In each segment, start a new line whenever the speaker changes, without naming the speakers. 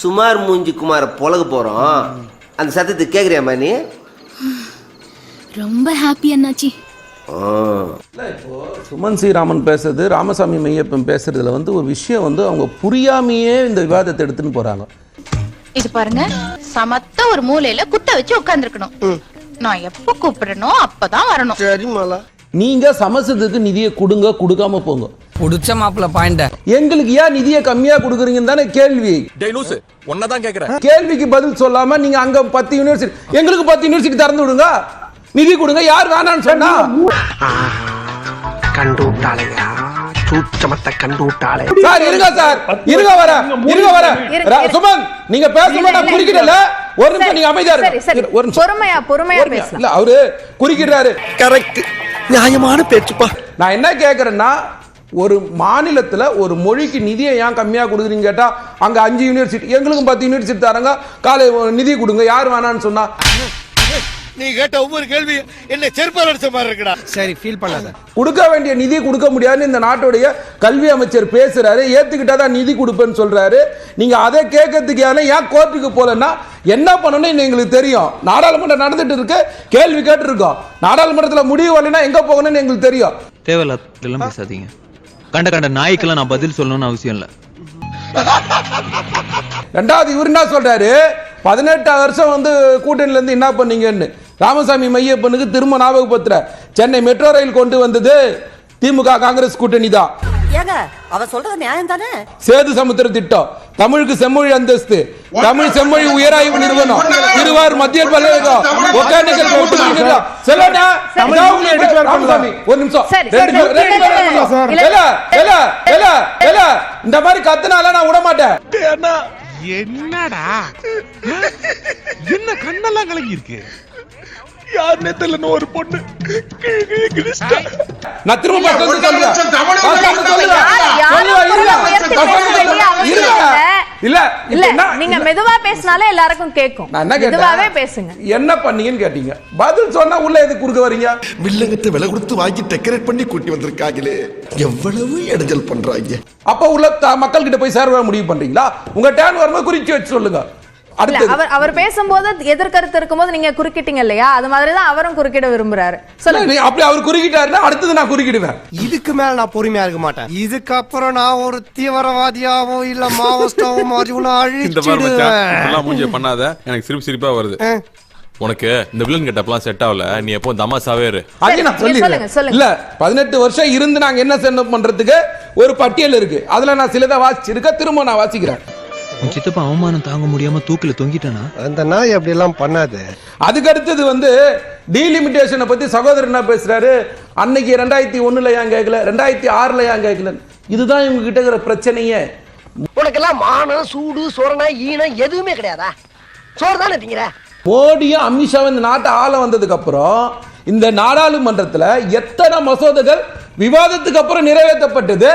சுமார் மூஞ்சி குமார பொழக போறோம். அந்த சத்தத்தை கேக்குறியாம்மா நீ
ரொம்ப ஹாப்பி அண்ணாச்சி.
ஆ.
சுமன் ஸ்ரீராமன் பேசுறது ராமசாமி மையப்பன் பேசுறதுல வந்து ஒரு விஷயம் வந்து அவங்க புரியாமையே இந்த விவாதத்தை எடுத்துன்னு போறாங்க.
இது பாருங்க சமத்த ஒரு மூலையில குத்த வச்சு உட்கார்ந்துருக்கணும். நான் எப்ப கூப்பிடணும் அப்பதான் வரணும்.
நீங்க சமஸ்கிருதத்துக்கு நிதியை கொடுங்க கொடுக்காம போங்க.
புடிச்ச மாப்பிள்ள பாயிண்ட.
எங்களுக்கு ஏன் நிதியை கம்மியா கொடுக்குறீங்கன்னு தானே கேள்வி.
ஒன்னதான் கேக்குறேன்.
கேள்விக்கு பதில் சொல்லாம நீங்க அங்க பத்து யூனிவர்சிட்டி எங்களுக்கு பத்து யூனிவர்சிட்டி திறந்து விடுங்க. நிதி கொடுங்க. யார் வேணாம்னு சொன்னா?
கண்டு விட்டாளே
சார் இருங்க சார். இருங்க வர. இருங்க வர. ரா- சுமன் நீங்க பேசும்போது நான் குறுக்கிடல ஒரு நிமிஷம் நீங்க அமைதியா இருங்க. ஒரு நிமிஷம்.
பொறுமையா பொறுமையா
பொறுமையா.
பேசலாம்.
இல்ல அவரு குறுக்கிடுறாரு.
கரெக்ட் நியாயமான பேச்சுப்பா.
நான் என்ன கேட்கறேன்னா ஒரு மாநிலத்துல ஒரு மொழிக்கு நிதியை ஏன் கம்மியா கொடுக்குறீங்க கேட்டா அங்க அஞ்சு யூனிவர்சிட்டி எங்களுக்கும் பத்து யூனிவர்சிட்டி தராங்க காலை நிதி கொடுங்க யார் வேணாம்னு சொன்னா.
நீ கேட்ட ஒவ்வொரு கேள்வி என்ன செருப்பால் அடிச்ச மாதிரி இருக்குடா.
சரி ஃபீல் பண்ணாத.
கொடுக்க வேண்டிய நிதி கொடுக்க முடியாதுன்னு இந்த நாட்டுடைய கல்வி அமைச்சர் பேசுறாரு ஏத்துக்கிட்டா தான் நிதி கொடுப்பேன்னு சொல்றாரு. நீங்க அதை கேட்கறதுக்கு யாரும் ஏன் கோர்ட்டுக்கு போலன்னா என்ன பண்ணணும்னு எங்களுக்கு தெரியும். நாடாளுமன்றம் நடந்துட்டு இருக்கு கேள்வி கேட்டிருக்கோம். நாடாளுமன்றத்துல முடிவு வரலைன்னா எங்க போகணும்னு எங்களுக்கு தெரியும்.
தேவையில்லாம் பேசாதீங்க. கண்ட கண்ட நாய்க்கெல்லாம் நான் பதில் சொல்லணும்னு அவசியம் இல்லை.
ரெண்டாவது இவர் என்ன சொல்றாரு? பதினெட்டு வருஷம் வந்து கூட்டணியில இருந்து என்ன பண்ணீங்கன்னு? ராமசாமி மையப்பனுக்கு திரும்ப ஞாபகப்படுத்துற. சென்னை மெட்ரோ ரயில் கொண்டு வந்தது திமுக காங்கிரஸ் கூட்டணி தான்
ஏங்க அவ சொல்றது நியாயம் தானே
சேது சமுத்திர திட்டம். தமிழுக்கு செம்மொழி அந்தஸ்து. தமிழ் செம்மொழி உயராய்வு நிறுவனம் திருவாரூர் மத்திய பல்கலைக்கழகம். ஒகேனக்கல் உங்களுக்கு ராமசாமி, ஒரு நிமிஷம்.
சரி,
ரெண்டு
சரி,
ரெண்டு
இல்ல, இல்ல.
இந்த மாதிரி கத்துனால நான் விட மாட்டேன்
என்னடா? என்ன கண்ணெல்லாம் கலங்கி இருக்கு யாருன்னே தெரியல ஒரு பொண்ணு?
நான் திரும்ப வந்து சொல்றேன்.
இல்ல.
இல்ல
நீங்க மெதுவா பேசினாலே எல்லாருக்கும் கேட்கும்
நான் என்ன
மெதுவாவே பேசுங்க.
என்ன பண்ணீங்கன்னு கேட்டீங்க. பதில் சொன்னா உள்ள எதுக்கு குறுக்க வரீங்க?
வில்லங்கத்தை விலை கொடுத்து வாங்கி டெக்கரேட் பண்ணி கூட்டி வந்திருக்காங்களே. எவ்வளவு இடைஞ்சல் பண்றாங்க.
அப்ப உள்ள மக்கள் கிட்ட போய் சேர முடிவு பண்றீங்களா? உங்க டேன் வரும்போது குறிச்சு வச்சு சொல்லுங்க.
அவர் அவர் பேசும்போது எதிர்கருத்து இருக்கும்போது நீங்க குறுக்கிட்டீங்க இல்லையா? அது மாதிரி தான் அவரும் குறுக்கிட விரும்புறாரு. சொல்லுங்க.
இல்ல, அப்படி அவர் குறுக்கிட்டாருன்னா அடுத்தது நான் குறுக்கிடுவேன்.
இதுக்கு மேல நான் பொறுமையா இருக்க மாட்டேன். இதுக்கப்புறம் நான் ஒரு தீவிரவாதியாவோ இல்ல மாவோஸ்டாவோ உன்னை
இந்த மாதிரி பண்ணாத. எனக்கு சிரிப்பு சிரிப்பா வருது. உனக்கு இந்த வில்லன் கெட்டப்லாம் செட் ஆகல. நீ எப்போ தமாசாவே இரு.
அதையும் நான் சொல்லிடுறேன்
சொல்லுங்க, சொல்லுங்க.
இல்ல பதினெட்டு வருஷம் இருந்து நாங்க என்ன சென்ன பண்றதுக்கு ஒரு பட்டியல் இருக்கு. அதுல நான் சிலதை வாசிச்சிருக்க திரும்ப நான் வாசிக்கிறேன்.
உன் சித்தப்பா அவமானம் தாங்க முடியாம தூக்கில தொங்கிட்டானா?
அந்த நாய் அப்படி எல்லாம் பண்ணாது.
அதுக்கு அடுத்தது வந்து டீலிமிட்டேஷனை பத்தி சகோதரர் என்ன பேசுறாரு? அன்னைக்கு ரெண்டாயிரத்தி ஒண்ணுல ஏன் கேட்கல ரெண்டாயிரத்தி ஆறுல ஏன் கேட்கல இதுதான் இவங்க கிட்ட இருக்கிற பிரச்சனையே.
உனக்கெல்லாம் மானம் சூடு சோரணா ஈனம் எதுவுமே கிடையாதா? சோறு தானே திங்கிற?
மோடியும் அமித்ஷாவும் இந்த நாட்டை ஆள வந்ததுக்கு அப்புறம் இந்த நாடாளுமன்றத்துல எத்தனை மசோதாக்கள் விவாதத்துக்கு அப்புறம் நிறைவேற்றப்பட்டது?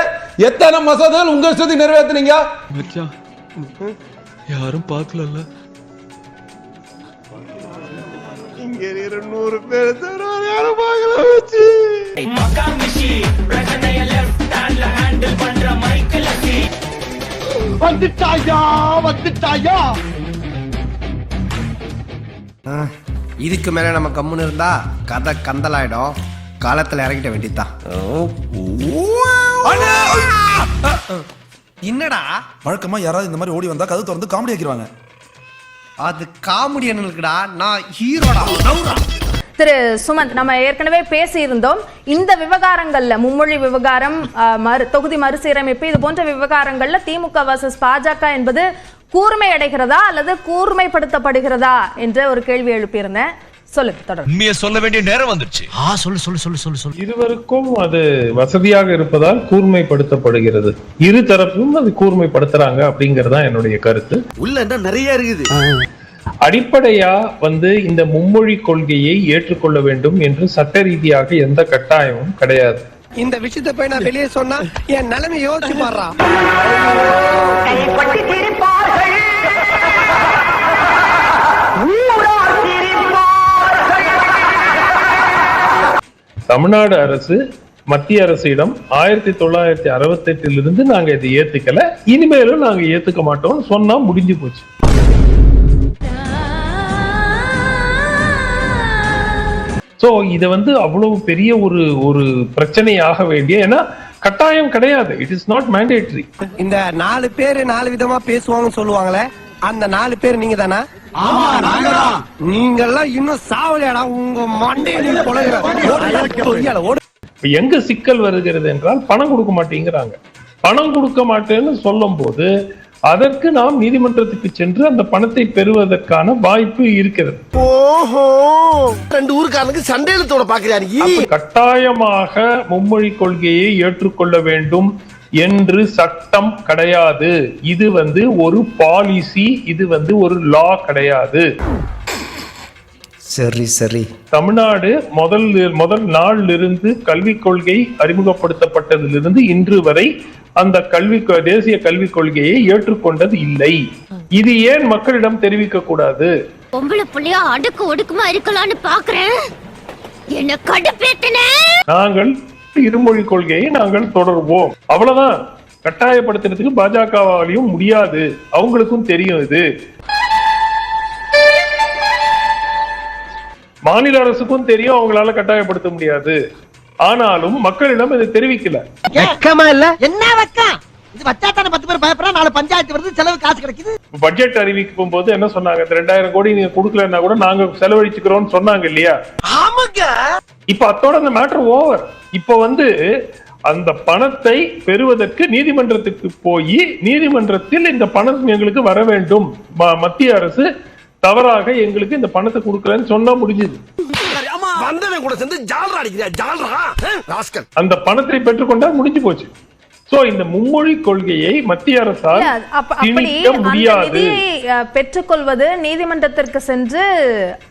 எத்தனை மசோதாக்கள் உங்க இஷ்டத்துக்கு நிறைவேற்றுனீங்க?
யாரும் பார்க்கலல்ல.
இங்க இருநூறு பேர் யாரும் பார்க்கல வச்சு வந்துட்டாயா வந்துட்டாயா?
இதுக்கு மேல நம்ம கம்முன்னு இருந்தா கதை கந்தலாயிடும். காலத்துல இறங்கிட்ட வேண்டியதுதான். என்னடா?
வழக்கமா யாராவது இந்த மாதிரி ஓடி வந்தா கதை திறந்து காமெடி ஆக்கிடுவாங்க
அது காமெடியனுக்குடா நான் ஹீரோடா
திரு சுமந்த் நம்ம ஏற்கனவே பேசியிருந்தோம். இந்த விவகாரங்கள்ல மும்மொழி விவகாரம் மறு தொகுதி மறுசீரமைப்பு இது போன்ற விவகாரங்கள்ல திமுக வர்சஸ் பாஜக என்பது கூர்மை அடைகிறதா அல்லது கூர்மைப்படுத்தப்படுகிறதா என்ற ஒரு கேள்வி எழுப்பியிருந்தேன். சொல்லுங்க தொடர்ந்து
உண்மையை சொல்ல வேண்டிய நேரம் வந்துருச்சு.
ஆ சொல்லு சொல்லு சொல்லு சொல்லு சொல்லு.
இருவருக்கும் அது வசதியாக இருப்பதால் கூர்மைப்படுத்தப்படுகிறது. இரு தரப்பும் அது கூர்மைப்படுத்துறாங்க அப்படிங்கறதா என்னுடைய கருத்து.
உள்ள என்ன நிறைய இருக்குது.
அடிப்படையா வந்து இந்த மும்மொழி கொள்கையை ஏற்றுக்கொள்ள வேண்டும் என்று சட்ட ரீதியாக எந்த கட்டாயமும் கிடையாது.
இந்த விஷயத்தை போய் நான் வெளியே சொன்னா என் நிலைமை யோசிச்சு பாடுறா
தமிழ்நாடு அரசு மத்திய அரசிடம் ஆயிரத்தி தொள்ளாயிரத்தி அறுபத்தி எட்டிலிருந்து நாங்க இதை ஏத்துக்கல. இனிமேலும் நாங்க ஏத்துக்க மாட்டோம் சொன்னா முடிஞ்சு போச்சு. சோ இதை வந்து அவ்வளவு பெரிய ஒரு ஒரு பிரச்சனையாக வேண்டிய ஏன்னா கட்டாயம் கிடையாது. இட் இஸ் நாட் மேண்டேட்டரி
இந்த நாலு பேர் நாலு விதமா பேசுவாங்கன்னு சொல்லுவாங்களே அந்த நாலு பேர் நீங்க தானா நீங்க எல்லாம் இன்னும் சாவலியாடா உங்க
எங்க சிக்கல் வருகிறது என்றால் பணம் கொடுக்க மாட்டேங்கிறாங்க. பணம் கொடுக்க மாட்டேன்னு சொல்லும் போது அதற்கு நாம் நீதிமன்றத்துக்கு சென்று அந்த பணத்தை பெறுவதற்கான வாய்ப்பு இருக்கிறது.
ஓஹோ ரெண்டு ஊருக்காரனுக்கு நீ?
அப்ப கட்டாயமாக மும்மொழி கொள்கையை ஏற்றுக்கொள்ள வேண்டும். என்று சட்டம் கிடையாது. இது வந்து ஒரு பாலிசி இது வந்து ஒரு லா கிடையாது.
சரி சரி.
தமிழ்நாடு முதல் முதல் நாளில் இருந்து கல்விக் கொள்கை அறிமுகப்படுத்தப்பட்டதிலிருந்து இன்று வரை அந்த கல்வி தேசிய கல்விக் கொள்கையை ஏற்றுக்கொண்டது இல்லை. இது ஏன் மக்களிடம் தெரிவிக்க கூடாது?
பொம்பளை புள்ளையா அடுக்கு ஒடுக்குமா இருக்கலாம்னு பாக்குறேன். என்ன கடுப்பேத்தன.
நாங்கள் இருமொழி கொள்கையை நாங்கள் தொடர்வோம். அவ்வளவுதான். கட்டாயப்படுத்துறதுக்கு பாஜகவாலையும் முடியாது. அவங்களுக்கும் தெரியும் இது. மாநில அரசுக்கும் தெரியும் அவங்களால கட்டாயப்படுத்த முடியாது. ஆனாலும் மக்களிடம் இதை தெரிவிக்கல.
என்ன வெக்கம்? இது வச்சா தானே பத்து பேர் பயப்படுறா நாலு பஞ்சாயத்து வருது செலவு காசு கிடைக்குது.
பட்ஜெட் அறிவிக்கும் போது என்ன சொன்னாங்க? இந்த ரெண்டாயிரம் கோடி நீங்க கொடுக்கலன்னா கூட நாங்க செலவழிச்சுக்கிறோம்னு சொன்னாங்க இல்லையா?
ஆமாங்க.
இப்ப அத்தோட அந்த மேட்டர் ஓவர் இப்ப வந்து அந்த பணத்தை பெறுவதற்கு நீதிமன்றத்துக்கு போய் நீதிமன்றத்தில் இந்த பணம் எங்களுக்கு வர வேண்டும். ம- மத்திய அரசு தவறாக எங்களுக்கு இந்த பணத்தை கொடுக்கலன்னு சொன்னா முடிஞ்சது.
வந்தவன் கூட சேர்ந்து ஜால்ரா அடிக்கிறியா? ஜால்ரா? ராஸ்கல்.
அந்த பணத்தை பெற்றுக்கொண்டா முடிஞ்சு போச்சு. சோ இந்த மும்மொழி கொள்கையை மத்திய அரசால் திணிக்க முடியாது.
பெற்றுக்கொள்வது நீதிமன்றத்திற்கு சென்று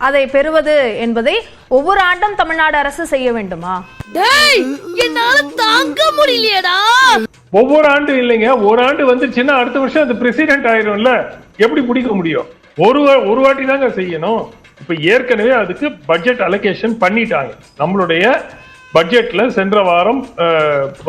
அதை பெறுவது என்பதை ஒவ்வொரு ஆண்டும் தமிழ்நாடு அரசு செய்ய வேண்டுமா?
டேய் என்னால தாங்க முடியலையேடா.
ஒவ்வொரு ஆண்டு இல்லைங்க ஒரு ஆண்டு வந்துருச்சுன்னா அடுத்த வருஷம் அது பிரசிடென்ட் ஆயிரும்ல. எப்படி பிடிக்க முடியும்? ஒரு ஒரு வாட்டி தாங்க செய்யணும். இப்ப ஏற்கனவே அதுக்கு பட்ஜெட் அலோகேஷன் பண்ணிட்டாங்க. நம்மளுடைய பட்ஜெட்ல சென்ற வாரம்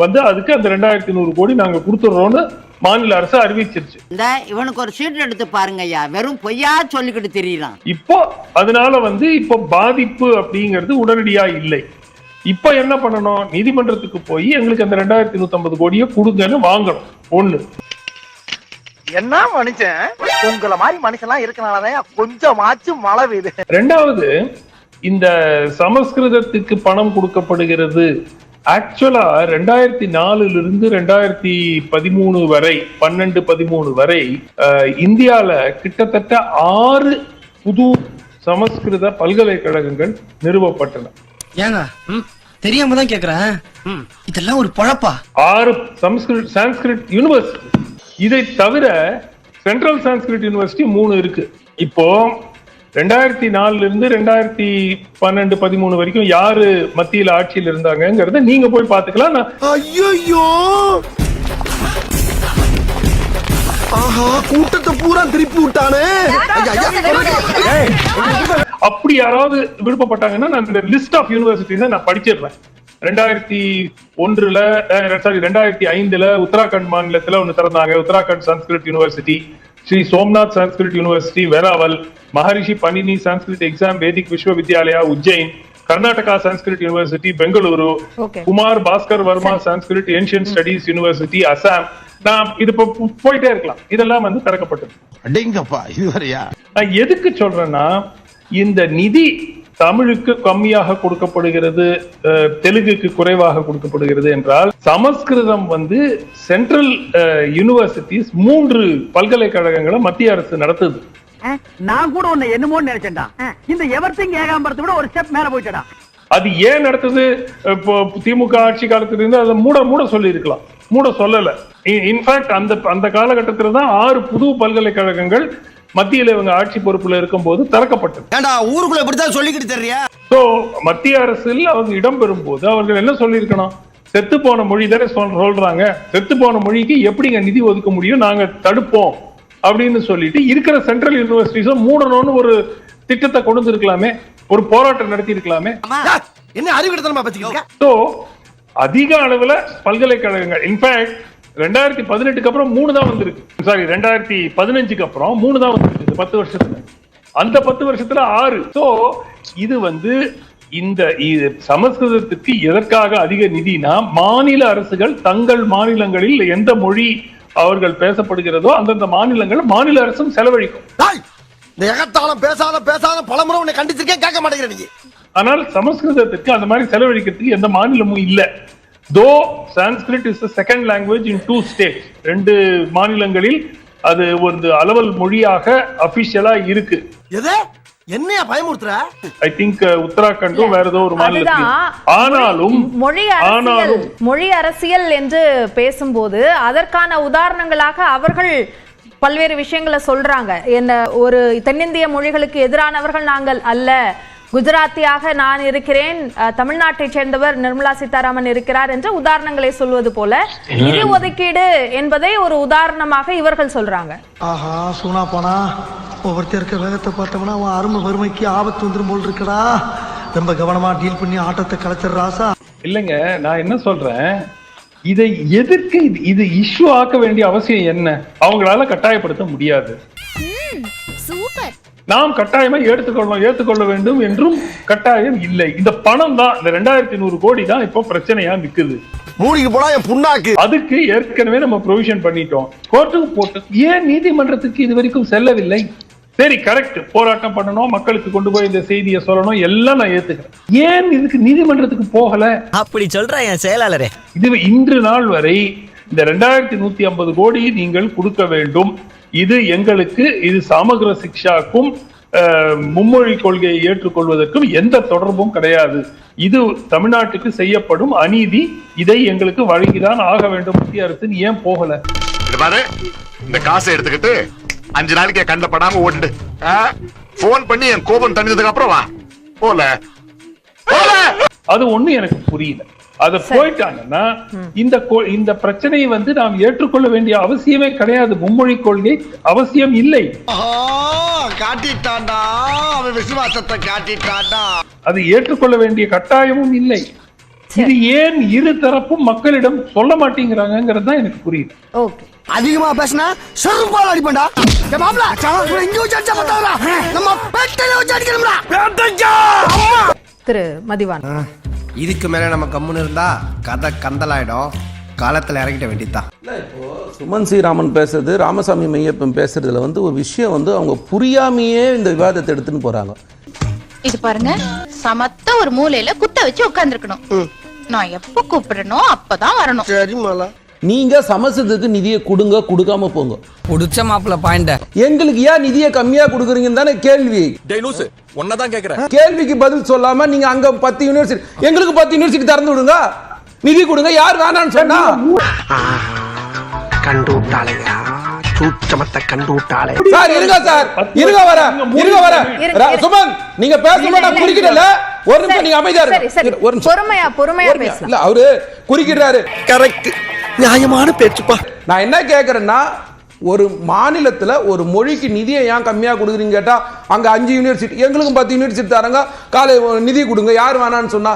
வந்து அதுக்கு அந்த ரெண்டாயிரத்தி நூறு கோடி நாங்க கொடுத்துடுறோம்னு மாநில அரசு அறிவிச்சிருச்சு.
இந்த இவனுக்கு ஒரு சீட் எடுத்து பாருங்க ஐயா. வெறும் பொய்யா சொல்லிக்கிட்டு தெரியலாம்
இப்போ அதனால வந்து இப்போ பாதிப்பு அப்படிங்கிறது உடனடியா இல்லை. இப்போ என்ன பண்ணணும்? நீதிமன்றத்துக்கு போய் எங்களுக்கு அந்த ரெண்டாயிரத்தி நூத்தி ஐம்பது கோடியை கொடுங்கன்னு வாங்கணும். ஒண்ணு.
என்ன மனுஷன்? உங்களை மாதிரி மனுஷன்லாம் இருக்கனாலதான் கொஞ்சமாச்சும் மழை பெய்யுது.
ரெண்டாவது இந்த சமஸ்கிருதத்துக்கு பணம் கொடுக்கப்படுகிறது. ஆக்சுவலா ரெண்டாயிரத்தி நாலுல இருந்து ரெண்டாயிரத்தி பதிமூணு வரை பன்னெண்டு பதிமூணு வரை இந்தியால கிட்டத்தட்ட ஆறு புது சமஸ்கிருத பல்கலைக்கழகங்கள் நிறுவப்பட்டன.
ஏங்க தெரியாம தான் கேக்குறேன். இதெல்லாம் ஒரு பொழப்பா?
ஆறு சமஸ்கிருத் சான்ஸ்கிரிட் யூனிவர்சிட்டி. இதை தவிர சென்ட்ரல் சான்ஸ்கிரிட் யூனிவர்சிட்டி மூணு இருக்கு. இப்போ ரெண்டாயிரத்தி நாலுல இருந்து ரெண்டாயிரத்தி பன்னெண்டு பதிமூணு வரைக்கும் யாரு மத்தியில ஆட்சியில் இருந்தாங்கங்கறத நீங்க போய் பாத்துக்கலாம் நான்
ஐயோ ஆஹா கூட்டத்தை பூரா திருப்பி விட்டானே.
அப்படி யாராவது விருப்பப்பட்டாங்கன்னா நான் இந்த லிஸ்ட் ஆஃப் யூனிவர்சிட்டிஸை நான் படிச்சிடுறேன். ரெண்டாயிரத்தி ஒன்றுல சாரி ரெண்டாயிரத்தி ஐந்துல உத்தராகண்ட் மாநிலத்துல ஒன்னு திறந்தாங்க. Uttarakhand Sanskrit university Shri Somnath Sanskrit university Veraval Maharishi Panini Sanskrit exam Vedic Vishwavidyalaya Ujjain Karnataka Sanskrit university Bengaluru. Kumar Bhaskar Varma Sanskrit ancient studies university Assam நான் இது இப்போ போயிட்டே இருக்கலாம். இதெல்லாம் வந்து திறக்கப்பட்டது.
அடேங்கப்பா இதுவரையா
நான் எதுக்கு சொல்றேன்னா இந்த நிதி தமிழுக்கு கம்மியாக கொடுக்கப்படுகிறது தெலுங்குக்கு குறைவாக கொடுக்கப்படுகிறது என்றால் சமஸ்கிருதம் வந்து சென்ட்ரல் யூனிவர்சிட்டிஸ் மூன்று பல்கலைக்கழகங்களை மத்திய அரசு நடத்துது.
நான் கூட உன்னை என்னமோன்னு நினைச்சேன்டா. இந்த எவர்த்திங் ஏகாம்பரத்தை விட ஒரு ஸ்டெப் மேல போயிட்டடா.
அது ஏன் நடத்துது? இப்போ திமுக ஆட்சி காலத்துல இருந்து அதை மூட மூட சொல்லி இருக்கலாம் மூட சொல்லல. இன்ஃபேக்ட் அந்த அந்த காலகட்டத்துல தான் ஆறு புது பல்கலைக்கழகங்கள் மத்தியில இவங்க ஆட்சி பொறுப்புல இருக்கும்போது திறக்கப்பட்டது.
ஏண்டா ஊருக்குள்ள சொல்லிக்கிட்டு தெரியா
மத்திய அரசில் அவங்க இடம் பெறும்போது அவர்கள் என்ன சொல்லியிருக்கணும்? செத்து போன மொழி தானே சொல்- சொல்றாங்க. செத்து போன மொழிக்கு எப்படிங்க நிதி ஒதுக்க முடியும்? நாங்க தடுப்போம். அப்படின்னு சொல்லிட்டு இருக்கிற சென்ட்ரல் யூனிவர்சிட்டிஸும் மூடணும்னு ஒரு திட்டத்தை கொண்டு இருக்கலாமே ஒரு போராட்டம் நடத்தி இருக்கலாமே
என்ன அறிவிடத்தனமா பத்திக்கிட்டு
சோ அதிக அளவுல பல்கலைக்கழகங்கள். இன்ஃபேக்ட் ரெண்டாயிரத்தி பதினெட்டுக்கு அப்புறம் மூணு தான் வந்திருக்கு. சாரி ரெண்டாயிரத்தி பதினஞ்சுக்கு அப்புறம் மூணு தான் வந்திருக்கு. இந்த பத்து வருஷத்துல. அந்த பத்து வருஷத்துல ஆறு. சோ இது வந்து இந்த சமஸ்கிருதத்துக்கு எதற்காக அதிக நிதினா மாநில அரசுகள் தங்கள் மாநிலங்களில் எந்த மொழி அவர்கள் பேசப்படுகிறதோ அந்தந்த மாநிலங்கள் மாநில அரசும் செலவழிக்கும்.
இந்த எகத்தாலும் பேசாத பேசாத பலமுறை உன்னை கண்டிச்சிருக்கேன் கேட்க மாட்டேங்கிற நீ.
ஆனால் சமஸ்கிருதத்துக்கு அந்த மாதிரி செலவழிக்கிறதுக்கு எந்த மாநிலமும் இல்ல. Though Sanskrit is second language in two state ரெண்டு மாநிலங்களில் அது ஒரு அலுவல் மொழியாக அபிஷியலா இருக்கு.
எது? என்னையா பயமுறுத்துற?
ஐ திங்க் உத்தராகண்டும் வேற ஏதோ ஒரு மாநிலத்தில் ஆனாலும்
மொழி அரசியல் மொழி அரசியல் என்று பேசும்போது அதற்கான உதாரணங்களாக அவர்கள் பல்வேறு விஷயங்களை சொல்றாங்க. என்ன ஒரு தென்னிந்திய மொழிகளுக்கு எதிரானவர்கள் நாங்கள் அல்ல. குஜராத்தியாக நான் இருக்கிறேன். அஹ், தமிழ்நாட்டைச் சேர்ந்தவர் நிர்மலா சீதாராமன் இருக்கிறார் என்ற உதாரணங்களை சொல்வது போல நிதி ஒதுக்கீடு என்பதை ஒரு உதாரணமாக இவர்கள் சொல்றாங்க.
ஆஹா சூனா போனா ஒவ்வொருத்தர் இருக்க வேகத்தை பார்த்தோம்னா அவன் அருமை வறுமைக்கு ஆபத்து வந்துரும் போல் இருக்கடா. ரொம்ப கவனமா டீல் பண்ணி ஆட்டத்தை கலைச்சிடுறாசா
இல்லைங்க நான் என்ன சொல்றேன்? இதை எதிர்க்க இது- இது இஷ்யூ ஆக்க வேண்டிய அவசியம் என்ன? அவங்களால கட்டாயப்படுத்த முடியாது.
சூப்பர்.
நாம் கட்டாயமா ஏற்றுக்கொள்ளணும் ஏற்றுக்கொள்ள வேண்டும் என்றும் கட்டாயம் இல்லை. இந்த பணம் தான் இந்த ரெண்டாயிரத்தி நூறு கோடி தான் இப்போ பிரச்சனையா நிக்குது.
மூடிக்கு போனா என் புண்ணாக்கு.
அதுக்கு ஏற்கனவே நம்ம ப்ரொவிஷன் பண்ணிட்டோம். கோர்ட்டுக்கு போட்டு ஏன் நீதிமன்றத்துக்கு இது வரைக்கும் செல்லவில்லை? சரி கரெக்ட் போராட்டம் பண்ணணும் மக்களுக்கு கொண்டு போய் இந்த செய்தியை சொல்லணும் எல்லாம் நான் ஏத்துக்கிறேன். ஏன் இதுக்கு நீதிமன்றத்துக்கு போகல?
அப்படி சொல்ற என் செயலாளரே.
இது இன்று நாள் வரை இந்த ரெண்டாயிரத்தி நூத்தி ஐம்பது கோடி நீங்கள் கொடுக்க வேண்டும். இது எங்களுக்கு இது சமகிர சிக்ஷாக்கும் மும்மொழி கொள்கையை ஏற்றுக்கொள்வதற்கும் எந்த தொடர்பும் கிடையாது. இது தமிழ்நாட்டுக்கு செய்யப்படும் அநீதி. இதை எங்களுக்கு வழங்கிதான் ஆக வேண்டும். மத்திய அரசு ஏன் போகல?
இந்த காசை எடுத்துக்கிட்டு அஞ்சு நாளைக்கு என் கண்ணில் படாம ஓட்டு. போன் பண்ணி என் கோபம் தணிஞ்சதுக்கு அப்புறம் வா. போல.
அது ஒண்ணு எனக்கு புரியல. அத போயிட்டாங்கன்னா இந்த இந்த பிரச்சனையை வந்து நாம் ஏற்றுக்கொள்ள வேண்டிய அவசியமே கிடையாது. மும்மொழி கொள்கை அவசியம் இல்லை.
காட்டிட்டான்டா. அவன் விசுவாசத்தை காட்டிட்டான்டா.
அது ஏற்றுக்கொள்ள வேண்டிய கட்டாயமும் இல்லை. இது ஏன் இரு தரப்பும் மக்களிடம் சொல்ல மாட்டேங்கிறாங்கிறது தான் எனக்கு புரியுது.
ஓகே.
அதிகமா பேசினா செருப்பால் அடிப்பண்டா என் மாப்பிள இவனை இங்க வச்சு அடிச்சா பத்தாதா நம்ம பேட்டையில வச்சு அடிக்கணும்டா. பேட்டைக்கா!
திரு மதிவான்.
இதுக்கு மேல நம்ம கம்முன்னு இருந்தா கதை கந்தலாயிடும். காலத்துல இறங்கிட்ட வேண்டியதுதான்.
சுமன் ஸ்ரீராமன் பேசுறது ராமசாமி மையப்பன் பேசுறதுல வந்து ஒரு விஷயம் வந்து அவங்க புரியாமையே இந்த விவாதத்தை எடுத்துன்னு போறாங்க.
இது பாருங்க சமத்த ஒரு மூலையில குத்த வச்சு உட்கார்ந்துருக்கணும். நான் எப்ப கூப்பிடுறனோ அப்பதான் வரணும்.
சரி மாலா
நீங்க சமஸ்கிருதத்துக்கு நிதியை கொடுங்க கொடுக்காம போங்க.
புடிச்ச மாப்பிள்ள பாயிண்ட.
எங்களுக்கு ஏன் நிதியை கம்மியா கொடுக்குறீங்கன்னு தானே கேள்வி.
ஒன்னதான் கேக்குறேன்.
கேள்விக்கு பதில் சொல்லாம நீங்க அங்க பத்து யூனிவர்சிட்டி எங்களுக்கு பத்து யூனிவர்சிட்டி திறந்து விடுங்க. நிதி கொடுங்க யார் வேணாம்னு சொன்னா?
கண்டு விட்டாளையா சூச்சமத்தை கண்டு விட்டாளே
சார். இருங்க சார் இருங்க வர. இருங்க. வர. சுமன் நீங்க பேசும்போது நான் குறுக்கிடல ஒரு நிமிஷம் நீங்க அமைதியா இருங்க. ஒரு நிமிஷம்.
பொறுமையா பொறுமையா
இல்ல அவரு குறுக்கிடுறாரு
கரெக்ட் நியாயமான பேச்சுப்பா.
நான் என்ன கேட்குறேன்னா ஒரு மாநிலத்தில் ஒரு மொழிக்கு நிதியை ஏன் கம்மியாக கொடுக்குறீங்க கேட்டால் அங்கே அஞ்சு யூனிவர்சிட்டி எங்களுக்கும் பத்து யூனிவர்சிட்டி தராங்க. காலை நிதி கொடுங்க யார் வேணாம்னு சொன்னா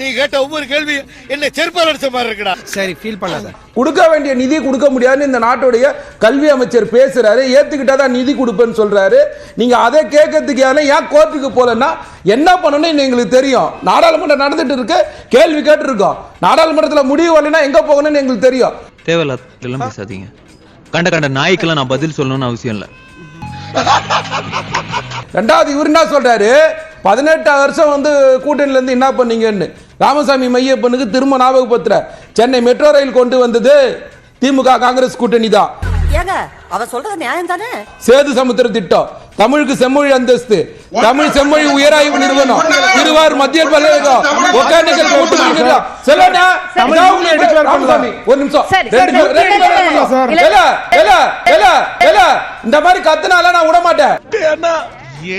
நீ கேட்ட ஒவ்வொரு கேள்வி என்ன செருப்பால் அடிச்ச மாதிரி இருக்குடா. சரி ஃபீல் பண்ணாத.
கொடுக்க வேண்டிய நிதி கொடுக்க முடியாதுன்னு இந்த நாட்டுடைய கல்வி அமைச்சர் பேசுறாரு ஏத்துக்கிட்டா தான் நிதி கொடுப்பேன்னு சொல்றாரு. நீங்க அதை கேட்கறதுக்கு யாரும் ஏன் கோர்ட்டுக்கு போலன்னா என்ன பண்ணணும்னு எங்களுக்கு தெரியும். நாடாளுமன்றம் நடந்துட்டு இருக்கு கேள்வி கேட்டிருக்கோம். நாடாளுமன்றத்துல முடிவு வரலைன்னா எங்க போகணும்னு எங்களுக்கு தெரியும்.
தேவையில்லாம் பேசாதீங்க. கண்ட கண்ட நாய்க்கெல்லாம் நான் பதில் சொல்லணும்னு அவசியம் இல்லை.
ரெண்டாவது இவர் என்ன சொல்றாரு? பதினெட்டு வருஷம் வந்து கூட்டணியில இருந்து என்ன பண்ணீங்கன்னு. ராமசாமி மையப்பனுக்கு திரும்ப ஞாபகப்படுத்துற. சென்னை மெட்ரோ ரயில் கொண்டு வந்தது திமுக காங்கிரஸ் கூட்டணி தான்.
ஏங்க அவ சொல்றது நியாயம் தானே?
சேது சமுத்திர திட்டம். தமிழுக்கு செம்மொழி அந்தஸ்து. தமிழ் செம்மொழி உயராய்வு நிறுவனம். திருவாரூர் மத்திய பல்கலைக்கழகம். ஒகேனக்கல் ராமசாமி, ஒரு நிமிஷம்.
சரி,
ரெண்டு.
இல்ல, இல்ல, இல்ல,
இல்ல. இந்த மாதிரி கத்துனால நான் விட மாட்டேன்.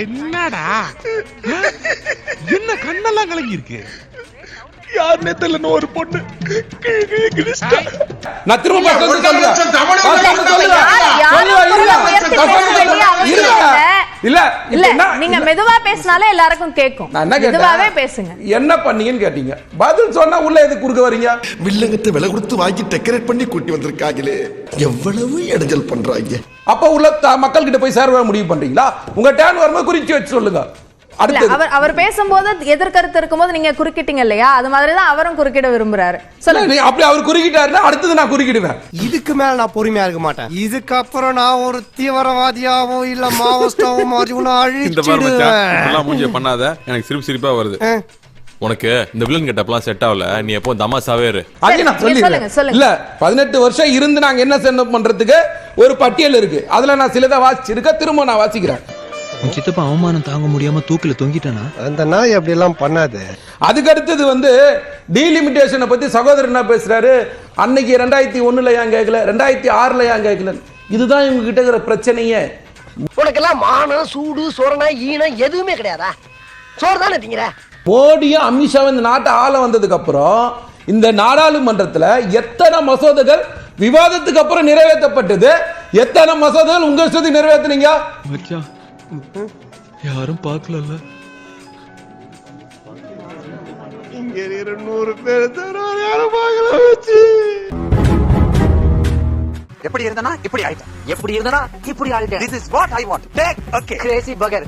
என்னடா? என்ன கண்ணெல்லாம் கலங்கி இருக்கு யாருன்னே தெரியல ஒரு பொண்ணு?
நான் திரும்ப.
இல்ல. இல்லை. நீங்க. மெதுவா பேசினாலே எல்லாருக்கும் கேட்கும் மெதுவாவே பேசுங்க.
என்ன பண்ணீங்கன்னு கேட்டீங்க. பதில் சொன்னா உள்ள எதுக்கு குறுக்க வரீங்க?
வில்லங்கத்தை விலை கொடுத்து வாங்கி டெக்கரேட் பண்ணி கூட்டி வந்திருக்காங்களே. எவ்வளவு இடைஞ்சல் பண்றாங்க.
அப்ப உள்ள மக்கள் கிட்ட போய் சேர முடிவு பண்றீங்களா? உங்க டேன் வரும்போது குறிச்சு வச்சு சொல்லுங்க.
அவர் அவர் பேசும்போது எதிர்கருத்து இருக்கும்போது நீங்க குறுக்கிட்டீங்க இல்லையா? அது மாதிரி தான் அவரும் குறுக்கிட விரும்புறாரு. சொல்லுங்க.
நீ அப்படி அவர் குறுக்கிட்டாருன்னா அடுத்தது நான் குறுக்கிடுவேன்.
இதுக்கு மேல நான் பொறுமையா இருக்க மாட்டேன். இதுக்கப்புறம் நான் ஒரு தீவிரவாதியாவோ இல்ல மாவோஸ்டாவோ மாறி
இந்த இப்பெல்லாம் மூஞ்சிய பண்ணாத. எனக்கு சிரிப்பு சிரிப்பா வருது. உனக்கு இந்த வில்லன் கெட்டப்லாம் செட் ஆகல. நீ எப்போ தமாசாவே இரு.
அதே நான் சொல்லிடுறேன்
சொல்லுங்க, சொல்லுங்க.
இல்ல பதினெட்டு வருஷம் இருந்து நாங்க என்ன சென்ன பண்றதுக்கு ஒரு பட்டியல் இருக்கு. அதுல நான் சிலதை வாசிச்சிருக்க திரும்ப நான் வாசிக்கிறேன்.
உன் சித்தப்பா அவமானம் தாங்க முடியாம தூக்கில தொங்கிட்டானா?
அந்த நாய் அப்படி எல்லாம் பண்ணாது.
அதுக்கு அடுத்தது வந்து டீலிமிட்டேஷனை பத்தி சகோதரர் என்ன பேசுறாரு? அன்னைக்கு ரெண்டாயிரத்தி ஒண்ணுல ஏன் கேட்கல ரெண்டாயிரத்தி ஆறுல ஏன் கேட்கல இதுதான் இவங்க கிட்ட இருக்கிற பிரச்சனையே.
உனக்கெல்லாம் மானம் சூடு சொரணை ஈனம் எதுவுமே கிடையாதா? சோறு தானே திங்கிற?
மோடியும் அமித்ஷாவும் இந்த நாட்டை ஆள வந்ததுக்கு அப்புறம் இந்த நாடாளுமன்றத்துல எத்தனை மசோதைகள் விவாதத்துக்கு அப்புறம் நிறைவேற்றப்பட்டது? எத்தனை மசோதைகள் உங்க இஷ்டத்துக்கு நிறைவேற்றுனீங்க
மச்சான் யாரும் பார்க்கலல்ல.
இங்க இருக்கிற நூறு பேர் யாரும் பார்க்கல வச்சு.
எப்படி இருந்தனா இப்படி ஆயிட்டேன். எப்படி இருந்தனா இப்படி ஆயிட்டேன். This is what I want take okay crazy பகர்